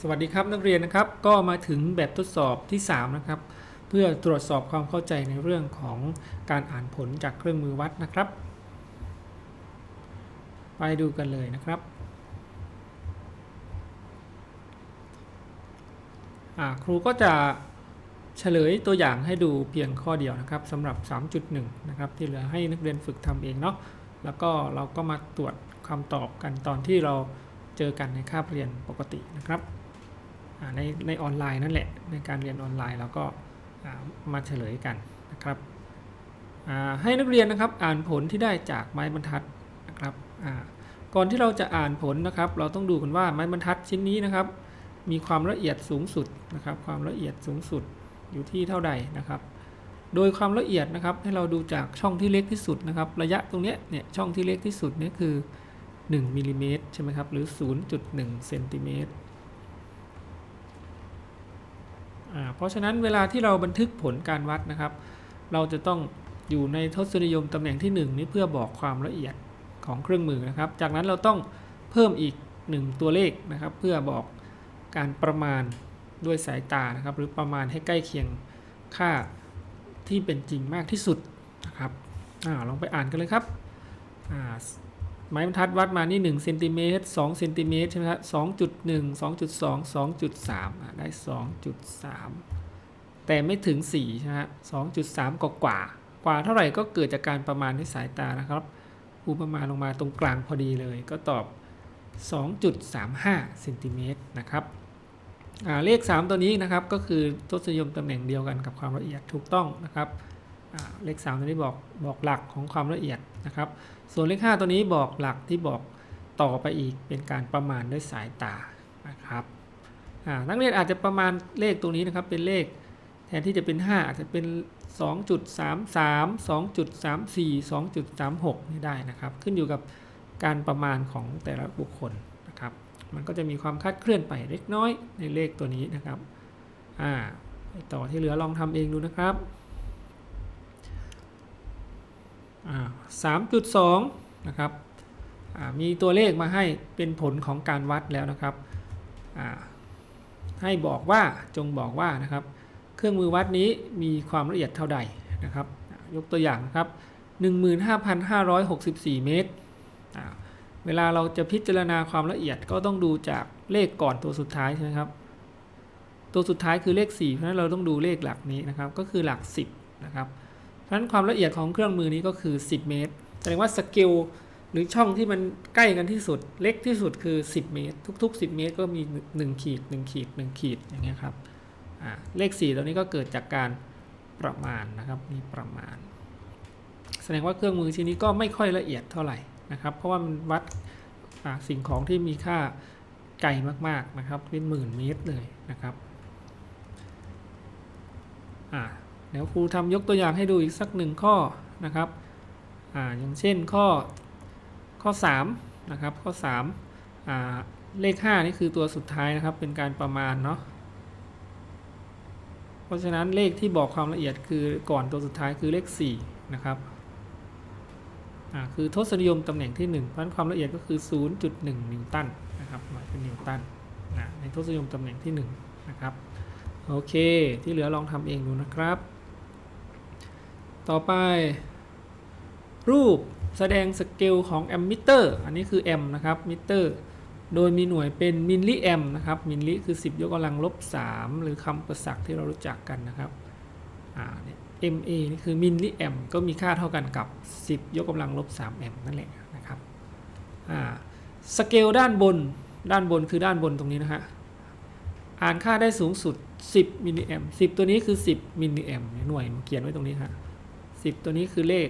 สวัสดีครับนักเรียนนะครับก็มาถึงแบบทดสอบที่ 3 นะครับ เพื่อตรวจสอบความเข้าใจในเรื่องของการอ่านผลจากเครื่องมือวัดนะครับ ไปดูกันเลยนะครับครูก็จะเฉลยตัวอย่างให้ดูเพียงข้อเดียวนะครับสำหรับ 3.1 นะครับที่เหลือให้นักเรียนฝึกทำเองเนาะแล้วก็เราก็มาตรวจคำตอบกันตอนที่เรา เจอกันในคาบเรียนปกตินะครับในในออนไลน์นั่นแหละในการเรียนออนไลน์เราก็มาเฉลยกันนะครับให้นักเรียนนะครับอ่านผลที่ได้จากไม้บรรทัดนะครับก่อนที่เราจะอ่านผลนะครับ เราต้องดูกันว่าไม้บรรทัดชิ้นนี้นะครับ มีความละเอียดสูงสุดนะครับ ความละเอียดสูงสุดอยู่ที่เท่าใดนะครับ โดยความละเอียดนะครับให้เราดูจากช่องที่เล็กที่สุดนะครับ ระยะตรงเนี้ยเนี่ยช่องที่เล็กที่สุดนี่คือ 1มิลลิเมตรใช่ไหมครับ หรือ 0.1เซนติเมตรอ่าเพราะฉะนั้นเวลาที่เราบันทึกผลการวัดนะครับ เราจะต้องอยู่ในทศนิยมตำแหน่งที่ 1 นี้เพื่อบอกความละเอียดของเครื่องมือนะครับ จากนั้นเราต้องเพิ่มอีก 1 ตัวเลขนะครับ เพื่อบอกการประมาณด้วยสายตานะครับ หรือประมาณให้ใกล้เคียงค่าที่เป็นจริงมากที่สุดนะครับอาลองไปอ่านกันเลยครับอ่า ไม้บรรทัดวัดมานี่1เซนติเมตร2เซนติเมตรใช่ไหมครับ2.1 2.2 2.3อะได้2.3แต่ไม่ถึง4ใช่ไหมฮะ2.3กว่ากว่ากว่าเท่าไหร่ก็เกิดจากการประมาณด้วยสายตานะครับอุประมาณลงมาตรงกลางพอดีเลย ก็ตอบ 2.35เซนติเมตรนะครับอ่าเลข 3 ตัวนี้นะครับก็คือทศนิยมตำแหน่งเดียวกันกับความละเอียดถูกต้องนะครับ เลข 3 ตัวนี้บอกบอกหลักของความละเอียดนะครับ ส่วนเลข 5 ตัวนี้บอกหลักที่บอกต่อไปอีกเป็นการประมาณด้วยสายตานะครับนักเรียนอาจจะประมาณเลขตรงนี้นะครับเป็นเลขแทนที่จะเป็น 5 อาจจะเป็น 2.33 2.34 2.36นี่ได้นะครับ ขึ้นอยู่กับการประมาณของแต่ละบุคคลนะครับ มันก็จะมีความคาดเคลื่อนไปเล็กน้อยในเลขตัวนี้นะครับอ่าไปต่อที่เหลือลองทำเองดูนะครับ สามจุดสองนะครับมีตัวเลขมาให้เป็นผลของการวัดแล้วนะครับ ให้บอกว่าจงบอกว่านะครับ เครื่องมือวัดนี้มีความละเอียดเท่าใดนะครับ ยกตัวอย่างนะครับ 15,564 เมตรอ่าเวลาเราจะพิจารณาความละเอียดก็ต้องดูจากเลขก่อนตัวสุดท้ายใช่ไหมครับ ตัวสุดท้ายคือเลข 4 เพราะฉะนั้นเราต้องดูเลขหลักนี้นะครับ ก็คือหลัก 10 นะครับ ราะฉะนั้นความละเอียดของเครื่องมือนี้ก็คือ 10 เมตร แสดงว่าสเกลหรือช่องที่มันใกล้กันที่สุด เล็กที่สุดคือ 10 เมตร ทุก ๆ 10 เมตรก็มี 1 ขีด 1 ขีด 1 ขีดอย่างเงี้ยครับเลข 4 ตัวนี้ก็เกิดจากการประมาณนะครับมีประมาณ แสดงว่าเครื่องมือชิ้นนี้ก็ไม่ค่อยละเอียดเท่าไหร่นะครับ เพราะว่ามันวัดสิ่งของที่มีค่าไกลมากๆนะครับเป็นหมื่นเมตรเลยนะครับอ่า เดี๋ยวครูทำยกตัวอย่างให้ดูอีกสักหนึ่งข้อนะครับอ่าอย่างเช่นข้อข้อ3นะครับข้อ3อ่าเลข 5 นี่คือตัวสุดท้ายนะครับ เป็นการประมาณเนาะเพราะฉะนั้นเลขที่บอกความละเอียดคือก่อนตัวสุดท้ายคือเลข 4 นะครับอ่าคือทศนิยมตำแหน่งที่1เพราะฉะนั้นความละเอียดก็คือ 0.1 นิวตันนะครับหมายเป็นนิวตันนะในทศนิยมตำแหน่งที่1นะครับโอเค ที่เหลือลองทำเองดูนะครับ ต่อไป รูปแสดงสเกลของแอมมิเตอร์อันนี้คือแอมนะครับมิเตอร์โดยมีหน่วยเป็นมิลลิแอมนะครับมิลลิคือ 10 ยกกำลังลบ 3 หรือคำประศักที่เรารู้จักกันนะครับอ่าเนี่ย MA นี่คือมิลลิแอมก็มีค่าเท่ากันกับ 10 ยกกำลังลบ3แอมนั่นแหละนะครับอ่าสเกลด้านบนด้านบนคือด้านบนตรงนี้นะฮะอ่านค่าได้สูงสุด 10มิลลิแอม10 ตัวนี้คือ 10มิลลิแอมหน่วยเขียนไว้ตรงนี้ฮะ 10 ตัวนี้คือเลข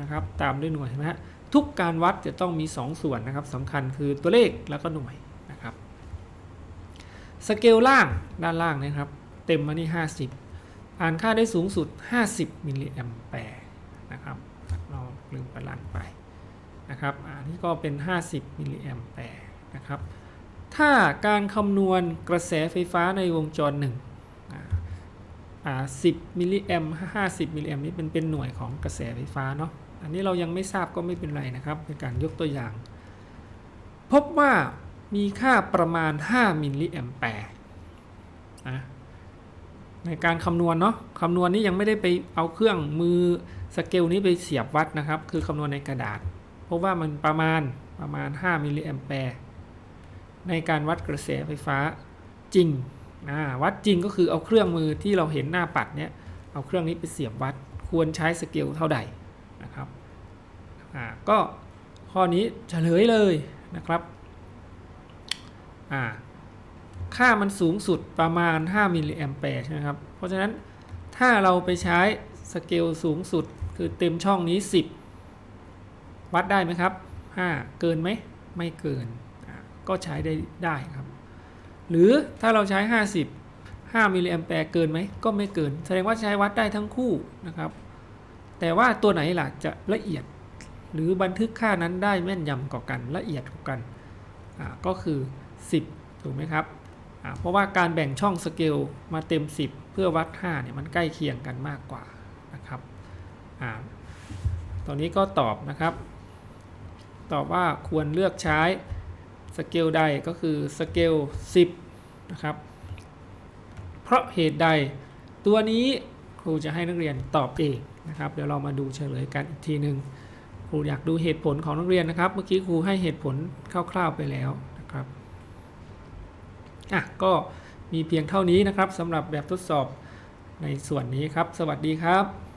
นะครับตามด้วยหน่วยใช่ไหมฮะทุกการวัดจะต้องมี 2 ส่วนนะครับสำคัญคือตัวเลขแล้วก็หน่วยนะครับสเกลล่างด้านล่างนะครับ เต็มมานี่ 50 อ่านค่าได้สูงสุด 50 มิลลิแอมแปร์นะครับเราลืมประลันไปนะครับอันนี้ก็เป็น 50 มิลลิแอมแปร์นะครับถ้าการคำนวณกระแสไฟฟ้าในวงจรหนึ่ง อ่า10มิลลิแอม50มิลลิแอมนี่เป็นเป็นหน่วยของกระแสไฟฟ้าเนาะอันนี้เรายังไม่ทราบก็ไม่เป็นไรนะครับเป็นการยกตัวอย่าง พบว่ามีค่าประมาณ 5 มิลลิแอมแปร์นะในการคำนวณเนาะคำนวณนี้ยังไม่ได้ไปเอาเครื่องมือสเกลนี้ไปเสียบวัดนะครับ คือคำนวณในกระดาษ เพราะว่ามันประมาณประมาณ 5 มิลลิแอมแปร์ในการวัดกระแสไฟฟ้าจริง วัดจริงก็คือเอาเครื่องมือที่เราเห็นหน้าปัดเนี่ยเอาเครื่องนี้ไปเสียบวัดควรใช้สเกลเท่าใดนะครับก็ข้อนี้เฉลยเลยนะครับค่ามันสูงสุดประมาณ 5 มิลลิแอมแปร์ใช่ไหมครับ เพราะฉะนั้นถ้าเราไปใช้สเกลสูงสุดคือเต็มช่องนี้ 10 วัดได้ไหมครับ 5 เกินไหมไม่เกินก็ใช้ได้ได้ครับ หรือถ้าเราใช้ 50 5มิลลิแอมแปร์เกินไหมก็ไม่เกิน แสดงว่าใช้วัดได้ทั้งคู่นะครับ แต่ว่าตัวไหนล่ะจะละเอียด หรือบันทึกค่านั้นได้แม่นยำกว่ากันละเอียดกว่ากันอ่าก็คือ 10 ถูกไหมครับอ่าเพราะว่าการแบ่งช่องสเกลมาเต็ม 10 เพื่อวัด5เนี่ยมันใกล้เคียงกันมากกว่านะครับอ่าตอนนี้ก็ตอบนะครับ ตอบว่าควรเลือกใช้สเกลใดก็คือสเกล10 นะครับ เพราะเหตุใดตัวนี้ครูจะให้นักเรียนตอบเองนะครับ เดี๋ยวเรามาดูเฉลยกันอีกทีหนึ่งครูอยากดูเหตุผลของนักเรียนนะครับ เมื่อกี้ครูให้เหตุผลคร่าวๆไปแล้วนะครับอะก็มีเพียงเท่านี้นะครับสำหรับแบบทดสอบในส่วนนี้ครับ สวัสดีครับ